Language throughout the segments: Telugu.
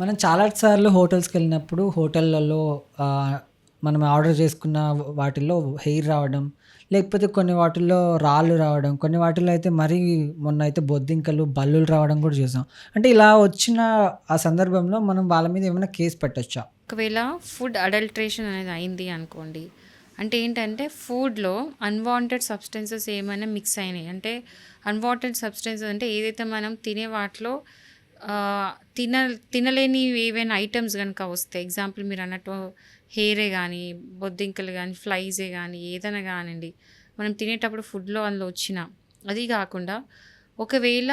మనం చాలా సార్లు హోటల్స్కి వెళ్ళినప్పుడు హోటళ్ళలో మనం ఆర్డర్ చేసుకున్న వాటిల్లో హెయిర్ రావడం లేకపోతే కొన్ని వాటిల్లో రాళ్ళు రావడం కొన్ని వాటిల్లో అయితే మరీ మొన్న అయితే బొద్దింకలు బల్లులు రావడం కూడా చూసాం. అంటే ఇలా వచ్చిన ఆ సందర్భంలో మనం వాళ్ళ మీద ఏమైనా కేసు పెట్టొచ్చా? ఒకవేళ ఫుడ్ అడల్ట్రేషన్ అనేది అయింది అనుకోండి అంటే ఏంటంటే ఫుడ్లో అన్వాంటెడ్ సబ్స్టెన్సెస్ ఏమైనా మిక్స్ అయినాయి. అంటే అన్వాంటెడ్ సబ్స్టెన్సెస్ అంటే ఏదైతే మనం తినే వాటిలో తిన తినలేని ఏవైనా ఐటమ్స్ కనుక వస్తే ఎగ్జాంపుల్ మీరు అన్నట్టు హెయిరే కానీ బొద్దింకలు కానీ ఫ్లైజే కానీ ఏదైనా కానివ్వండి మనం తినేటప్పుడు ఫుడ్లో అందులో వచ్చిన అది కాకుండా ఒకవేళ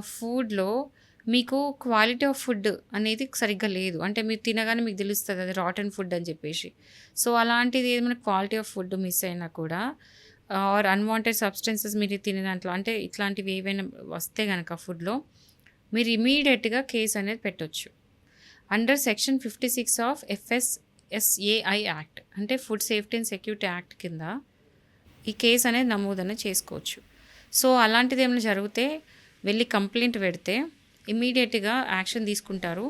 ఫుడ్లో మీకు క్వాలిటీ ఆఫ్ ఫుడ్ అనేది సరిగ్గా లేదు. అంటే మీరు తినగానే మీకు తెలుస్తుంది అది రాటన్ ఫుడ్ అని చెప్పేసి. సో అలాంటిది ఏమైనా క్వాలిటీ ఆఫ్ ఫుడ్ మిస్ అయినా కూడా ఆర్ అన్వాంటెడ్ సబ్స్టెన్సెస్ మీరు తినే దాంట్లో అంటే ఇట్లాంటివి ఏవైనా వస్తే కనుక ఫుడ్లో మీరు ఇమీడియట్గా కేసు అనేది పెట్టొచ్చు. Under section fifty six of FSSAI act అంటే food safety and security act కింద ఈ కేసు అనేది నమోదన చేసుకోవచ్చు. సో అలాంటిది ఏమైనా జరిగితే వెళ్ళి కంప్లైంట్ పెడితే ఇమీడియట్గా యాక్షన్ తీసుకుంటారు.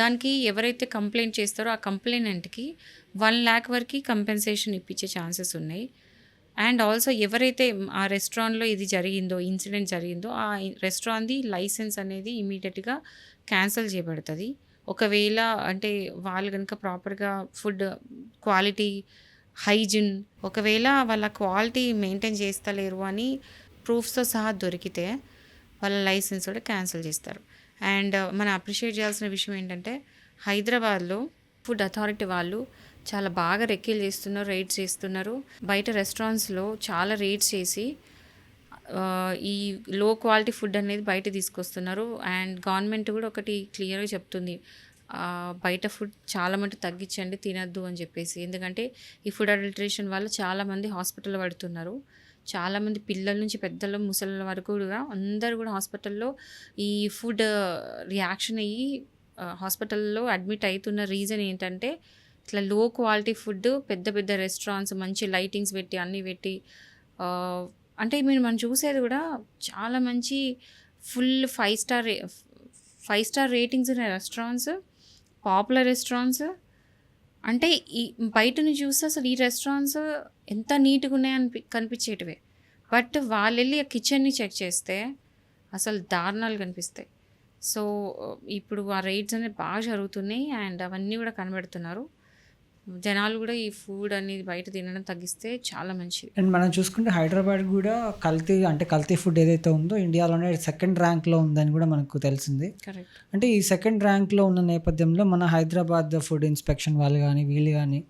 దానికి ఎవరైతే కంప్లైంట్ చేస్తారో ఆ కంప్లైనెంట్కి వన్ ల్యాక్ వరకు కంపెన్సేషన్ ఇప్పించే ఛాన్సెస్ ఉన్నాయి. అండ్ ఆల్సో ఎవరైతే ఆ రెస్టారెంట్లో ఇది జరిగిందో ఇన్సిడెంట్ జరిగిందో ఆ రెస్టారెంట్ది లైసెన్స్ అనేది ఇమీడియట్గా క్యాన్సిల్ చేయబడుతుంది. ఒకవేళ అంటే వాళ్ళు కనుక ప్రాపర్గా ఫుడ్ క్వాలిటీ హైజిన్ ఒకవేళ వాళ్ళ క్వాలిటీ మెయింటైన్ చేస్తలేరు అని ప్రూఫ్స్తో సహా దొరికితే వాళ్ళ లైసెన్స్ కూడా క్యాన్సిల్ చేస్తారు. అండ్ మనం అప్రిషియేట్ చేయాల్సిన విషయం ఏంటంటే హైదరాబాద్లో ఫుడ్ అథారిటీ వాళ్ళు చాలా బాగా రెక్కీలు చేస్తున్నారు రైడ్స్ చేస్తున్నారు. బయట రెస్టారెంట్స్లో చాలా రేట్స్ చేసి ఈ లో క్వాలిటీ ఫుడ్ అనేది బయట తీసుకొస్తున్నారు. అండ్ గవర్నమెంట్ కూడా ఒకటి క్లియర్గా చెప్తుంది బయట ఫుడ్ చాలా మటు తగ్గించండి తినద్దు అని చెప్పేసి. ఎందుకంటే ఈ ఫుడ్ అడల్ట్రేషన్ వల్ల చాలామంది హాస్పిటల్ పడుతున్నారు. చాలామంది పిల్లల నుంచి పెద్దల ముసళ్ళ వరకు కూడా అందరు కూడా హాస్పిటల్లో ఈ ఫుడ్ రియాక్షన్ అయ్యి హాస్పిటల్లో అడ్మిట్ అవుతున్న రీజన్ ఏంటంటే ఇట్లా లో క్వాలిటీ ఫుడ్ పెద్ద పెద్ద రెస్టారెంట్స్ మంచి లైటింగ్స్ పెట్టి అన్నీ పెట్టి అంటే మీరు మనం చూసేది కూడా చాలా మంచి full five star five star ratings ఉన్న రెస్టారెంట్స్ పాపులర్ రెస్టారెంట్స్. అంటే ఈ బయటను చూస్తే అసలు ఈ రెస్టారెంట్స్ ఎంత నీట్గా ఉన్నాయని కనిపించేటివే. బట్ వాళ్ళు వెళ్ళి ఆ కిచెన్ని చెక్ చేస్తే అసలు దారుణాలు కనిపిస్తాయి. సో ఇప్పుడు ఆ రేట్స్ అనేవి బాగా జరుగుతున్నాయి అండ్ అవన్నీ కూడా కనబెడుతున్నారు. జనాలు కూడా ఈ ఫుడ్ అనేది బయట తినడం తగ్గిస్తే చాలా మంచిది. అండ్ మనం చూసుకుంటే హైదరాబాద్ కూడా కల్తీ అంటే కల్తీ ఫుడ్ ఏదైతే ఉందో ఇండియాలోనే సెకండ్ ర్యాంక్లో ఉందని కూడా మనకు తెలిసింది. కరెక్ట్ అంటే ఈ సెకండ్ ర్యాంక్లో ఉన్న నేపథ్యంలో మన హైదరాబాద్ ఫుడ్ ఇన్స్పెక్షన్ వాళ్ళు కానీ వీళ్ళు కానీ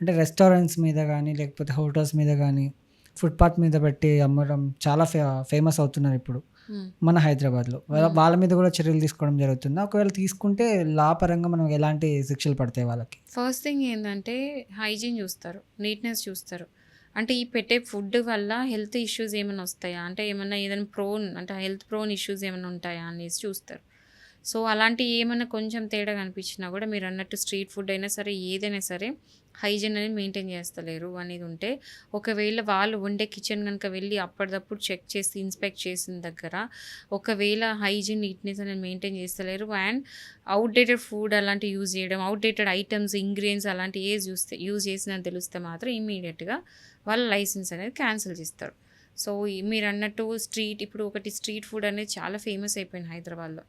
అంటే రెస్టారెంట్స్ మీద కానీ లేకపోతే హోటల్స్ మీద కానీ ఫుట్పాత్ మీద పెట్టి అమ్మడం చాలా ఫే ఫేమస్ అవుతున్నారు ఇప్పుడు. మన హైదరాబాద్లో. వాళ్ళ మీద కూడా చర్యలు తీసుకోవడం జరుగుతుంది? ఒకవేళ తీసుకుంటే లా పరంగా మనం ఎలాంటి శిక్షలు పడతాయి వాళ్ళకి? ఫస్ట్ థింగ్ ఏంటంటే హైజీన్ చూస్తారు. నీట్నెస్ చూస్తారు. అంటే ఈ పెట్టే ఫుడ్ వల్ల హెల్త్ ఇష్యూస్ ఏమైనా వస్తాయా? అంటే ఏమైనా ఏదైనా ప్రోన్ అంటే హెల్త్ ప్రోన్ ఇష్యూస్ ఏమైనా ఉంటాయా? అనేసి చూస్తారు. సో అలాంటి ఏమైనా కొంచెం తేడా కనిపించినా కూడా మీరు అన్నట్టు స్ట్రీట్ ఫుడ్ అయినా సరే ఏదైనా సరే హైజీన్ అనేది మెయింటైన్ చేస్తలేరు అనేది ఉంటే ఒకవేళ వాళ్ళు వండే కిచెన్ కనుక వెళ్ళి అప్పటిదప్పుడు చెక్ చేసి ఇన్స్పెక్ట్ చేసిన దగ్గర ఒకవేళ హైజీన్ నీట్నెస్ అనేది మెయింటైన్ చేస్తలేరు. అండ్ అవుట్డేటెడ్ ఫుడ్ అలాంటివి యూజ్ చేయడం అవుట్డేటెడ్ ఐటమ్స్ ఇంగ్రీడియంట్స్ అలాంటివి ఏది చూస్తే యూజ్ చేసిన తెలిస్తే మాత్రం ఇమీడియట్గా వాళ్ళ లైసెన్స్ అనేది క్యాన్సిల్ చేస్తారు. సో మీరు అన్నట్టు స్ట్రీట్ ఇప్పుడు ఒకటి స్ట్రీట్ ఫుడ్ అనేది చాలా ఫేమస్ అయిపోయింది హైదరాబాద్లో.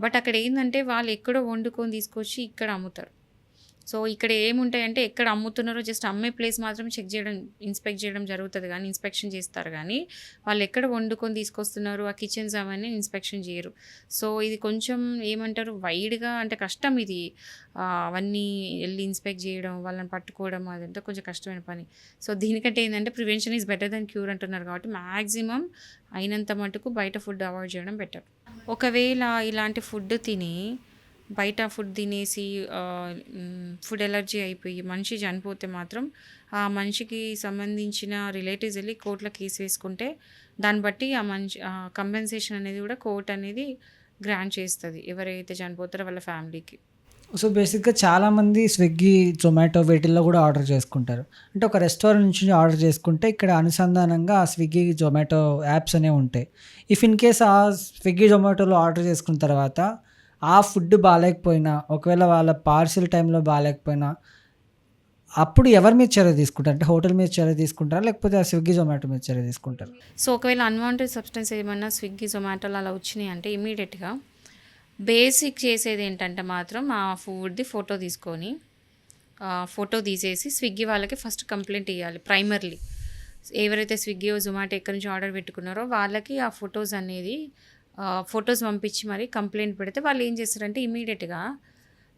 బట్ అక్కడ ఏంటంటే వాళ్ళు ఎక్కడో వండుకొని తీసుకొచ్చి ఇక్కడ అమ్ముతారు. సో ఇక్కడ ఏముంటాయంటే ఎక్కడ అమ్ముతున్నారో జస్ట్ అమ్మే ప్లేస్ మాత్రం చెక్ చేయడం ఇన్స్పెక్ట్ చేయడం జరుగుతుంది కానీ ఇన్స్పెక్షన్ చేస్తారు కానీ వాళ్ళు ఎక్కడ వండుకొని తీసుకొస్తున్నారు ఆ కిచెన్స్ అవన్నీ ఇన్స్పెక్షన్ చేయరు. సో ఇది కొంచెం ఏమంటారు వైడ్గా అంటే కష్టం ఇది. అవన్నీ వెళ్ళి ఇన్స్పెక్ట్ చేయడం వాళ్ళని పట్టుకోవడం అదంతా కొంచెం కష్టమైన పని. సో దీనికంటే ఏంటంటే prevention is better than cure అంటున్నారు కాబట్టి మ్యాక్సిమం అయినంత మటుకు బయట ఫుడ్ అవాయిడ్ చేయడం బెటర్ ఒకవేళ ఇలాంటి ఫుడ్ తిని బయట ఫుడ్ తినేసి ఫుడ్ ఎలర్జీ అయిపోయి మనిషి చనిపోతే మాత్రం ఆ మనిషికి సంబంధించిన రిలేటివ్స్ వెళ్ళి కోర్టులో కేసు వేసుకుంటే దాన్ని బట్టి ఆ మనిషి కంపెన్సేషన్ అనేది కూడా కోర్ట్ అనేది గ్రాంట్ చేస్తుంది. ఎవరైతే చనిపోతారో వాళ్ళ ఫ్యామిలీకి. సో బేసిక్గా చాలామంది స్విగ్గీ జొమాటో వీటిల్లో కూడా ఆర్డర్ చేసుకుంటారు. అంటే ఒక రెస్టారెంట్ నుంచి ఆర్డర్ చేసుకుంటే ఇక్కడ అనుసంధానంగా ఆ స్విగ్గీ జొమాటో యాప్స్ అనేవి ఉంటాయి. ఇఫ్ ఇన్ కేస్ ఆ స్విగ్గీ జొమాటోలో ఆర్డర్ చేసుకున్న తర్వాత ఆ ఫుడ్ బాగాలేకపోయినా ఒకవేళ వాళ్ళ పార్సిల్ టైంలో బాగాలేకపోయినా అప్పుడు ఎవరి మీద చర్య తీసుకుంటారు? అంటే హోటల్ మీద చర్య తీసుకుంటారా? లేకపోతే ఆ స్విగ్గీ జొమాటో మీద చర్య తీసుకుంటారు? సో ఒకవేళ అన్వాంటెడ్ సబ్స్టెన్స్ ఏమైనా స్విగ్గీ జొమాటోలో అలా వచ్చినాయి అంటే ఇమీడియట్గా బేసిక్ చేసేది ఏంటంటే మాత్రం ఆ ఫుడ్ది ఫోటో తీసుకొని ఫోటో తీసేసి స్విగ్గీ వాళ్ళకి ఫస్ట్ కంప్లైంట్ ఇవ్వాలి ప్రైమర్లీ ఎవరైతే స్విగ్గీ జొమాటో ఎక్కడి నుంచి ఆర్డర్ పెట్టుకున్నారో వాళ్ళకి ఆ ఫొటోస్ అనేది ఫొటోస్ పంపించి మరి కంప్లైంట్ పెడితే వాళ్ళు ఏం చేస్తారంటే ఇమీడియట్గా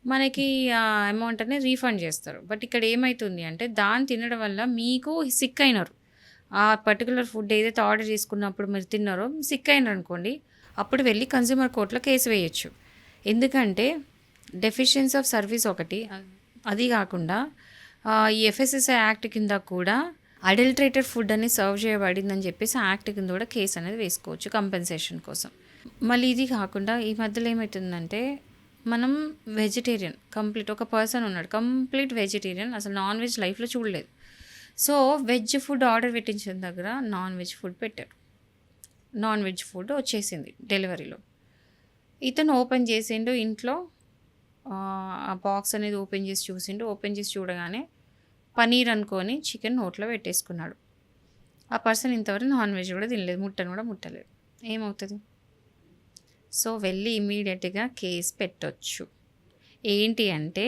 మనకి ఆ అమౌంట్ అనేది రీఫండ్ చేస్తారు. బట్ ఇక్కడ ఏమవుతుంది అంటే దాన్ని తినడం వల్ల మీకు సిక్ అయినారు. ఆ పర్టికులర్ ఫుడ్ ఏదైతే ఆర్డర్ చేసుకున్నప్పుడు మీరు తిన్నారో సిక్ అయినారు అనుకోండి అప్పుడు వెళ్ళి కన్జ్యూమర్ కోర్టులో కేసు వేయచ్చు. ఎందుకంటే డెఫిషియన్సీ ఆఫ్ సర్వీస్ ఒకటి అది కాకుండా ఈ ఎఫ్ఎస్ఎస్ఐ యాక్ట్ కింద కూడా అడల్ట్రేటెడ్ ఫుడ్ అనేది సర్వ్ చేయబడిందని చెప్పేసి ఆ యాక్ట్ కింద కూడా కేసు అనేది వేసుకోవచ్చు కంపెన్సేషన్ కోసం. మళ్ళీ ఇది కాకుండా ఈ మధ్యలో ఏమవుతుందంటే మనం వెజిటేరియన్ కంప్లీట్ ఒక పర్సన్ ఉన్నాడు కంప్లీట్ వెజిటేరియన్ అసలు నాన్ వెజ్ లైఫ్లో చూడలేదు. సో వెజ్ ఫుడ్ ఆర్డర్ పెట్టించిన దగ్గర నాన్ వెజ్ ఫుడ్ పెట్టారు నాన్ వెజ్ ఫుడ్ వచ్చేసింది డెలివరీలో ఇతను ఓపెన్ చేసిండు ఇంట్లో ఆ, బాక్స్ అనేది ఓపెన్ చేసి చూసిండు ఓపెన్ చేసి చూడగానే పనీర్ అనుకొని చికెన్ నోట్లో పెట్టేసుకున్నాడు. ఆ పర్సన్ ఇంతవరకు నాన్ వెజ్ కూడా తినలేదు ముట్టను కూడా ముట్టలేదు. ఏమవుతుంది? సో వెళ్ళి ఇమీడియట్గా కేసు పెట్టొచ్చు. ఏంటి అంటే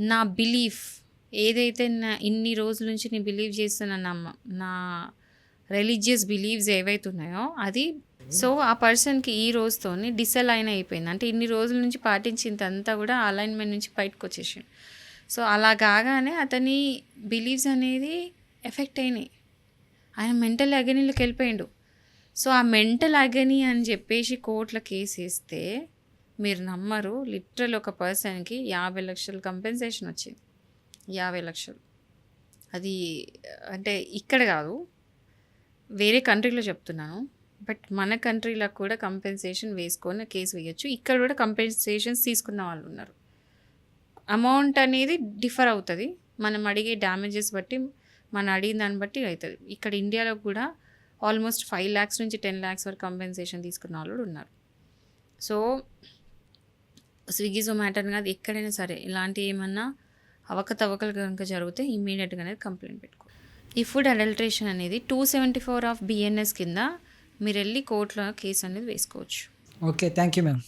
నా బిలీఫ్ ఏదైతే నా ఇన్ని రోజుల నుంచి నేను బిలీవ్ చేస్తున్న నా నా రిలీజియస్ బిలీవ్స్ ఏవైతే ఉన్నాయో అది సో ఆ పర్సన్కి ఈ రోజుతోని డిసలైన్ అయిపోయింది. అంటే ఇన్ని రోజుల నుంచి పాటించిందంతా కూడా అలైన్మెంట్ నుంచి బయటకు వచ్చేసింది సో అలా కాగానే అతని బిలీవ్స్ అనేది ఎఫెక్ట్ అయినాయి. ఆయన మెంటల్ అగనీలోకి వెళ్ళిపోయిండు. సో ఆ మెంటల్ అగనీ అని చెప్పేసి కోర్టులో కేసు వేస్తే మీరు నమ్మరు లిటరల్ ఒక పర్సన్కి యాభై లక్షలు కంపెన్సేషన్ వచ్చింది. యాభై లక్షలు. అది అంటే ఇక్కడ కాదు వేరే కంట్రీలో చెప్తున్నాను. బట్ మన కంట్రీలో కూడా కంపెన్సేషన్ వేసుకొని కేసు వేయచ్చు. ఇక్కడ కూడా కంపెన్సేషన్స్ తీసుకున్న వాళ్ళు ఉన్నారు. అమౌంట్ అనేది డిఫర్ అవుతుంది. మనం అడిగే డ్యామేజెస్ బట్టి మనం అడిగిన దాన్ని బట్టి అవుతుంది. ఇక్కడ ఇండియాలో కూడా ఆల్మోస్ట్ ఫైవ్ ల్యాక్స్ నుంచి టెన్ ల్యాక్స్ వరకు కంపెన్సేషన్ తీసుకున్న వాళ్ళు ఉన్నారు. సో స్విగ్గీ జొమాటో కాదు ఎక్కడైనా సరే ఇలాంటి ఏమన్నా అవకతవకలు కనుక జరిగితే ఇమీడియట్గా అనేది కంప్లైంట్ పెట్టుకో. ఈ ఫుడ్ అడల్ట్రేషన్ అనేది two seventy four of BNS కింద మీరు వెళ్ళి కోర్టులో కేసు అనేది వేసుకోవచ్చు. Okay thank you ma'am